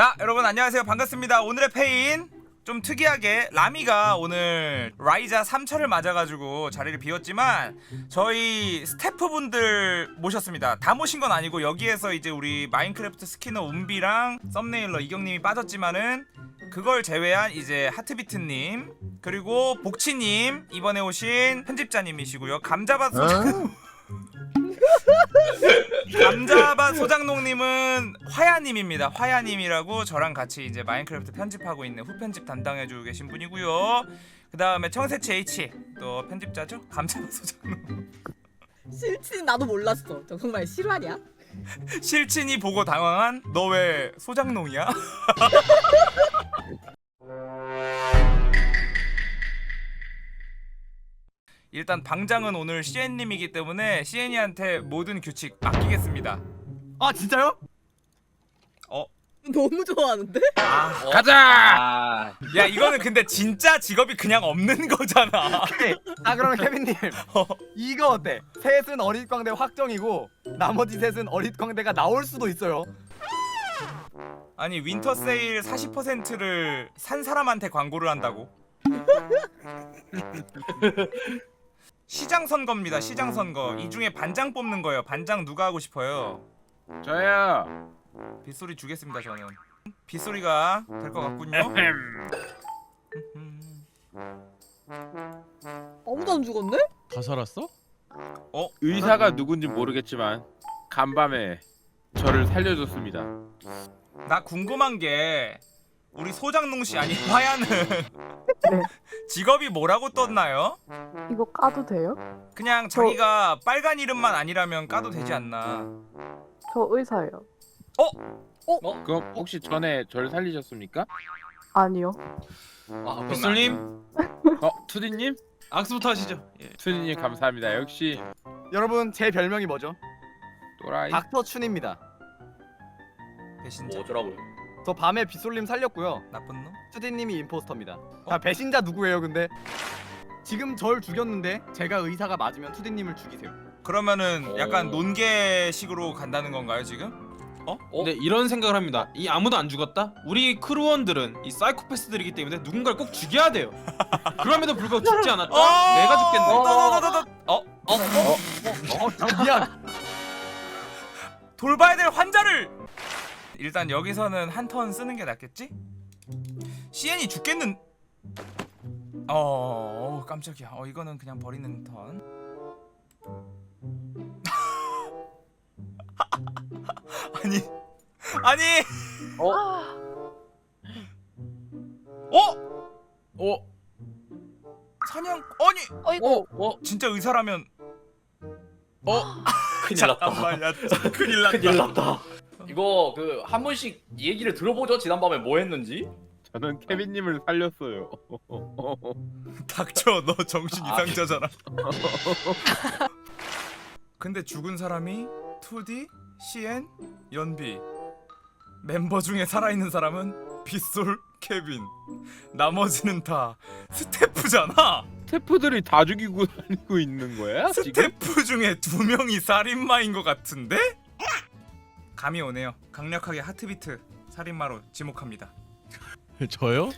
자 여러분 안녕하세요. 반갑습니다. 오늘의 페인. 좀 특이하게 라미가 오늘 라이자 3철을 맞아가지고 자리를 비웠지만 저희 스태프분들 모셨습니다. 다 모신 건 아니고 여기에서 이제 우리 마인크래프트 스키너 운비랑 썸네일러 이경님이 빠졌지만은 그걸 제외한 이제 하트비트님 그리고 복치님 이번에 오신 편집자님이시고요. 감자밭 소장 감자밭 소장농님은 화야님입니다. 화야님이라고 저랑 같이 이제 마인크래프트 편집하고 있는 후편집 담당해주고 계신 분이고요. 그 다음에 청새치 H 또 편집자죠. 감자밭 소장농. 실친 나도 몰랐어. 저 정말 실화냐? 실친이 보고 당황한 너 왜 소장농이야? 일단 방장은 오늘 CN님이기 때문에 CN이한테 모든 규칙 맡기겠습니다. 아 진짜요? 어? 너무 좋아하는데? 아, 가자! 아, 야 이거는 근데 진짜 직업이 그냥 없는 거잖아. 오케이. 자 그러면 케빈님 어. 이거 어때? 셋은 어릿광대 확정이고 나머지 셋은 어릿광대가 나올 수도 있어요. 아니 윈터 세일 40%를 산 사람한테 광고를 한다고? 시장 선거입니다. 시장 선거. 이 중에 반장 뽑는 거예요. 반장 누가 하고 싶어요? 저요. 빗소리 주겠습니다. 저는. 빗소리가 될 것 같군요. 아무도 안 죽었네? 다 살았어? 의사가 누군지 모르겠지만 간밤에 저를 살려줬습니다. 나 궁금한 게 우리 소장농 씨 아니 화야는 직업이 뭐라고 떴나요? 이거 까도 돼요? 그냥 자기가 빨간 이름만 아니라면 까도 되지 않나? 저 의사예요. 그럼 혹시 전에 저를 살리셨습니까? 아니요. 아, 빗솔님 어, 투디님? 악수부터 하시죠. 예. 투디님 감사합니다. 역시 여러분 제 별명이 뭐죠? 또라이. 닥터 춘입니다. 배신자 뭐 어쩌라고요? 저 밤에 빗솔님 살렸고요. 나쁜 놈? 투디님이 임포스터입니다. 자 배신자 누구예요 근데? 지금 절 죽였는데 제가 의사가 맞으면 투디님을 죽이세요. 그러면은 약간 어. 논개식으로 간다는 건가요 지금? 근데 이런 생각을 합니다. 이 아무도 안 죽었다? 우리 크루원들은 이 사이코패스들이기 때문에 누군가를 꼭 죽여야 돼요. 그럼에도 불구하고 죽지 않았다? 내가 죽겠네. 어? 어? 어? 어, 저 미안. 돌봐야 될 환자를! 일단 여기서는 한 턴 쓰는 게 낫겠지? CN이 죽겠는... 어... 어 깜짝이야 어 이거는 그냥 버리는 턴 아니 아니 어? 어? 어, 사냥 아니 어이구. 어? 어? 진짜 의사라면 어? 큰일 났다. 잠깐만 야 큰일 났다 큰일 났다. 이거 그한 번씩 얘기를 들어보죠. 지난밤에 뭐 했는지. 저는 케빈님을 살렸어요. 닥쳐 너 정신 아. 이상자잖아 근데 죽은 사람이 2D, CN, 연비 멤버 중에 살아있는 사람은 빗솔, 케빈 나머지는 다 스태프잖아 스태프들이 다 죽이고 다니고 있는 거야? 지금? 스태프 중에 두 명이 살인마인 것 같은데? 감이 오네요. 강력하게 하트비트 살인마로 지목합니다. 저요?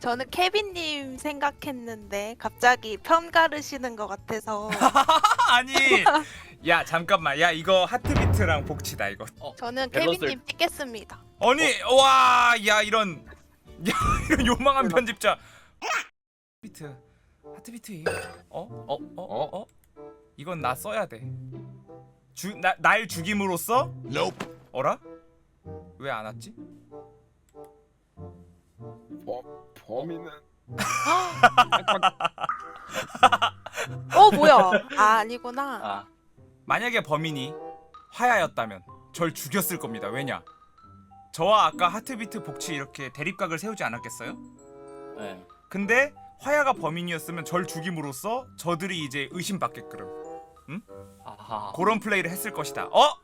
저는 케빈님 생각했는데 갑자기 편 가르시는 것 같아서. 아니 야 잠깐만. 야 이거 하트비트랑 복치다 이거. 저는 밸런스를- 케빈님 찍겠습니다. 아니 와 야 이런 야 이런 요망한 편집자. 비트 하트비트 어어어 어? 어, 어? 이건 나 써야 돼주날 죽임으로써 어라 왜 안 왔지 범인은 어 뭐야? 아 아니구나. 아. 만약에 범인이 화야였다면 절 죽였을 겁니다 왜냐 저와 아까 하트비트 복치 이렇게 대립각을 세우지 않았겠어요 네. 근데 화야가 범인이었으면 절 죽임으로써 저들이 이제 의심받게끔 아하. 그런 플레이를 했을 것이다 어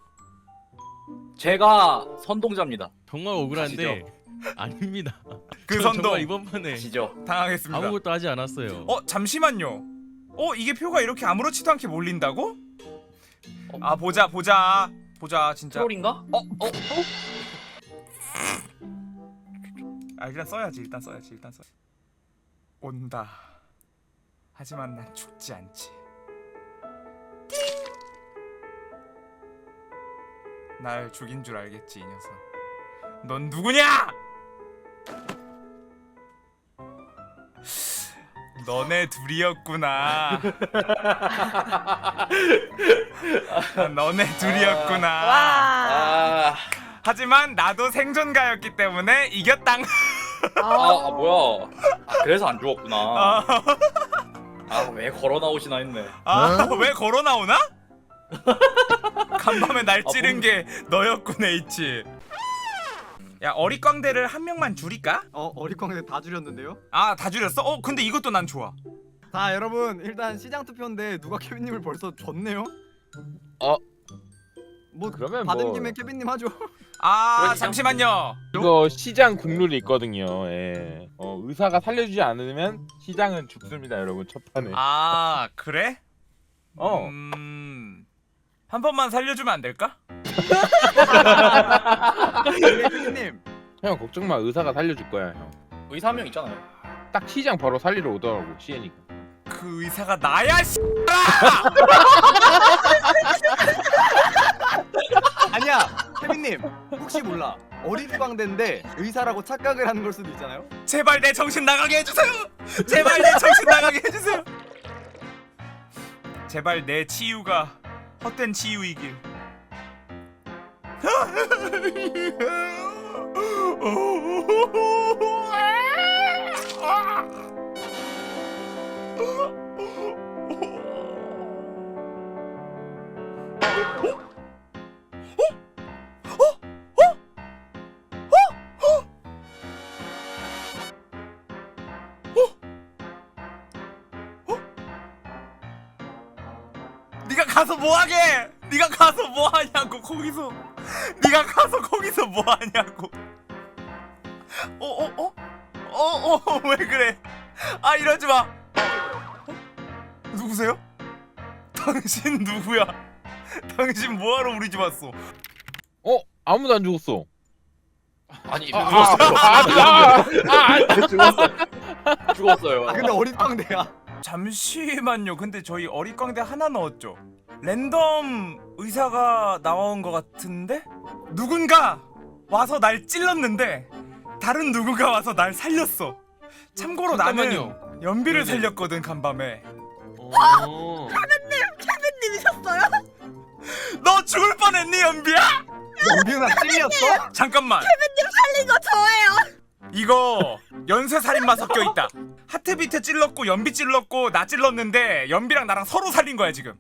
제가 선동자입니다. 정말 억울한데 아닙니다. 그저 선동 이번 판에 아시죠? 당하겠습니다. 아무것도 하지 않았어요. 어 잠시만요. 어 이게 표가 이렇게 아무렇지도 않게 몰린다고? 어? 아 보자 보자 보자 진짜. 트롤인가? 어? 어? 아 일단 써야지 일단 써야지 일단 써. 온다. 하지만 난 죽지 않지. 날 죽인 줄 알겠지 이 녀석. 넌 누구냐? 너네 둘이었구나. 너네 둘이었구나. 와. 아, 하지만 나도 생존가였기 때문에 이겼당. 아, 아 뭐야? 아, 그래서 안 죽었구나. 아, 아, 왜 걸어 나오시나 했네. 아, 왜 걸어 나오나? 간밤에 날 아, 찌른 뭔- 게 너였군 H. 야 어리광대를 한 명만 줄일까? 어 어리광대 다 줄였는데요? 아 다 줄였어? 어 근데 이것도 난 좋아. 자 여러분 일단 시장 투표인데 누가 케빈님을 벌써 줬네요? 어? 뭐 그러면 받은 뭐- 김에 케빈님 하죠. 아. 잠시만요. 이거 시장 국룰이 있거든요. 예. 어, 의사가 살려주지 않으면 시장은 죽습니다, 여러분. 첫 판에. 아 그래? 어. 음... 한 번만 살려주면 안 될까? 케빈님 형 걱정 마. 의사가 살려줄 거야, 형. 의사 한 명 있잖아요. 딱 시장 바로 살리러 오더라고, 시엔이가. 그 의사가 나야 씨. 아니야 케빈님 혹시 몰라 어리광대인데 의사라고 착각을 하는 걸 수도 있잖아요. 제발 내 정신 나가게 해주세요. 제발 내 정신 나가게 해주세요. 제발 내 치유가 헛된 치유이길. 가 가서 뭐하게? 네가 가서 뭐하냐고 거기서. 네가 가서 거기서 뭐하냐고. 어어 어? 어 어 왜 그래? 아 이러지 마. 어? 누구세요? 당신 누구야? 당신 뭐하러 우리 집 왔어? 어? 아무도 안 죽었어. 아니, 아, 죽었어요. 아, 아, 죽었어요. 죽었어요. 아 근데 어리광대야. 잠시만요. 근데 저희 어릿광대 하나 넣었죠. 랜덤 의사가 나온 것 같은데 누군가 와서 날 찔렀는데 다른 누군가 와서 날 살렸어. 참고로 잠깐만요. 나는 연비를 네네. 살렸거든 간밤에. 어. 케빈님이셨어요? 너 죽을 뻔했니 연비야? 연비나 찔렸어? 잠깐만. 살린 거 저예요. 이거 연쇄 살인마 섞여 있다. 하트 비트 찔렀고 연비 찔렀고 나 찔렀는데 연비랑 나랑 서로 살린 거야 지금.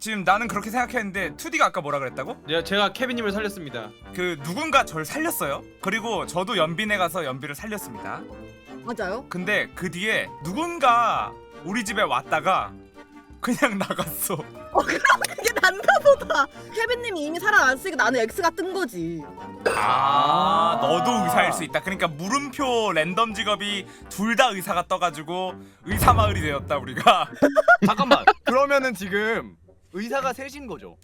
지금 나는 그렇게 생각했는데 2D가 아까 뭐라 그랬다고? 네, 제가 케빈님을 살렸습니다. 그 누군가 절 살렸어요. 그리고 저도 연빈에 가서 연비를 살렸습니다. 맞아요. 근데 그 뒤에 누군가 우리 집에 왔다가 그냥 나갔어. 그게 난가 보다. 케빈님이 이미 살아났으니까 나는 X가 뜬 거지. 아, 너도 의사일 수 있다. 그러니까 물음표 랜덤 직업이 둘 다 의사가 떠가지고 의사 마을이 되었다 우리가. 잠깐만. 그러면은 지금 의사가 셋인 거죠.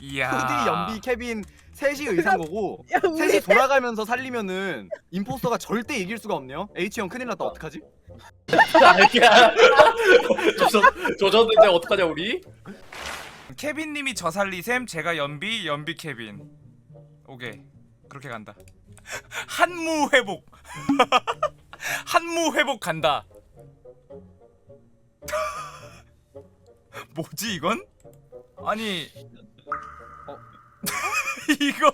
이야. 푸디, 연비, 케빈 셋이 의사인 거고 야 우리 셋이 돌아가면서 살리면은 임포스터가 절대 이길 수가 없네요. H 형 큰일 났다 어떡하지? 아니야. 조졌, 조졌는데 어떡하냐, 우리? 케빈님이 저 살리셈, 제가 연비, 연비 케빈. 오케이 그렇게 간다. 한무 회복. 한무 회복 간다. 뭐지 이건? 아니 어? 이거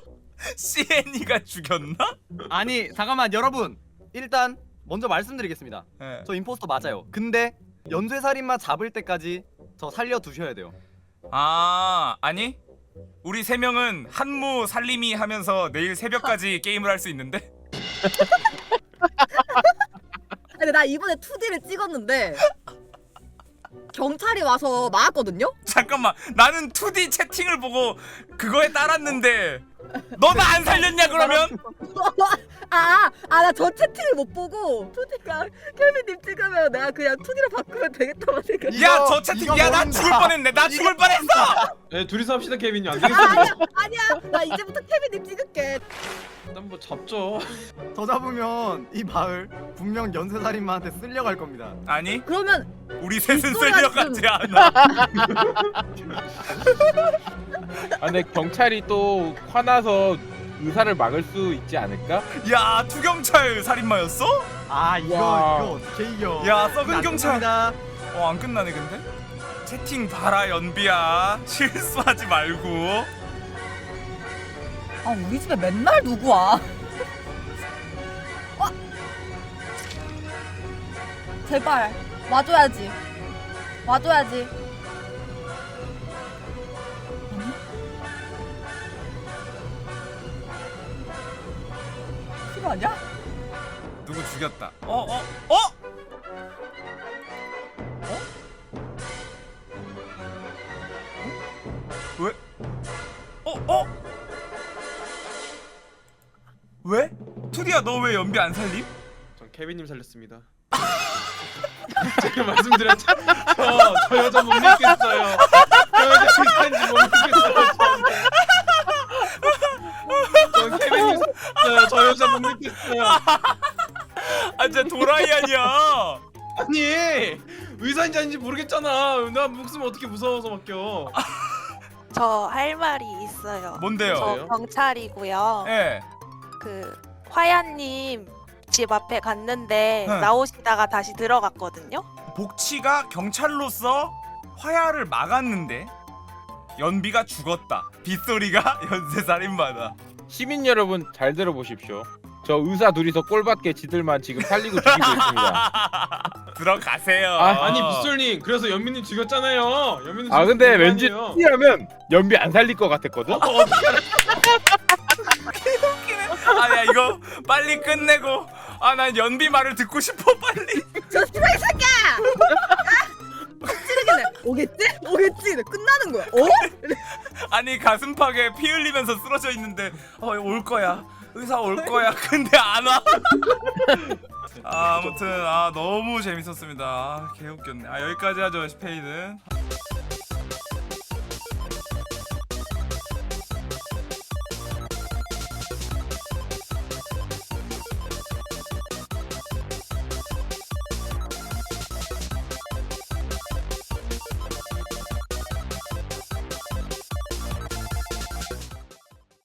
CN이가 죽였나? 아니 잠깐만 여러분 일단 먼저 말씀드리겠습니다. 네. 저 임포스터 맞아요. 근데 연쇄 살인마 잡을 때까지 저 살려 두셔야 돼요. 아 아니 우리 세 명은 한무 살림이 하면서 내일 새벽까지 게임을 할 수 있는데 근데 나 이번에 2D를 찍었는데 경찰이 와서 막았거든요? 잠깐만 나는 2D 채팅을 보고 그거에 따랐는데 너나 안 살렸냐 그러면 아, 아 나 저 채팅을 못 보고 투디가 케빈님 찍으면 내가 그냥 투디로 바꾸면 되겠다고 생각. 야 저 채팅 이거 야 나 모른다. 죽을 뻔했네. 나 죽을 뻔했어! 네 둘이서 합시다 케빈님 안 아, 되겠어 아니야 아니야. 나 이제부터 케빈님 찍을게. 일단 뭐 잡죠. 더 잡으면 이 마을 분명 연쇄살인마한테 쓸려갈 겁니다. 아니? 그러면 우리 셋은 뒷소리 쓸려가지 않아. 아, 근데 경찰이 또 화나서 의사를 막을 수 있지 않을까? 야 투경찰 살인마였어? 아 이거 와. 이거 어떻게 이겨? 야 썩은 경찰 다어 안 끝나네 근데 채팅 봐라 연비야 실수하지 말고 아 우리 집에 맨날 누구 와? 어? 제발 와줘야지. 와줘야지. 아니야? 누구 죽였다 어어 어? 어? 왜? 어 어? 왜? 투디야 너 왜 연비 안 살림? 전 케빈님 살렸습니다 제가 말씀드렸죠 저, 저 여자 못 믿겠어요 저 여자 의사인지 못 믿겠어요 아 진짜 도라이 아니야 아니 의사인지 아닌지 모르겠잖아 나 목숨 어떻게 무서워서 맡겨 저 할 말이 있어요. 뭔데요? 저 경찰이고요. 예 그 화야님 집 앞에 갔는데 응. 나오시다가 다시 들어갔거든요. 복치가 경찰로서 화야를 막았는데 연비가 죽었다 빗소리가 연쇄살인마다 시민 여러분 잘 들어보십시오. 저 의사 둘이서 꼴받게 지들만 지금 살리고 죽이고 있습니다. 들어가세요 아, 아니 빗솔님 그래서 연민님 죽였잖아요 연민님 아 근데 죽였을 거 왠지 아니에요. T라면 연비 안 살릴 것 같았거든. 아야 이거 빨리 끝내고 아 난 연비 말을 듣고 싶어 빨리 저 씨발 이 새끼야! 오겠지? 오겠지? 이래 끝나는 거야. 어? 아니 가슴팍에 피 흘리면서 쓰러져 있는데 어 올 거야 의사 올 거야. 근데 안 와. 아, 아무튼 아 너무 재밌었습니다. 아, 개웃겼네. 아 여기까지 하죠 스페인은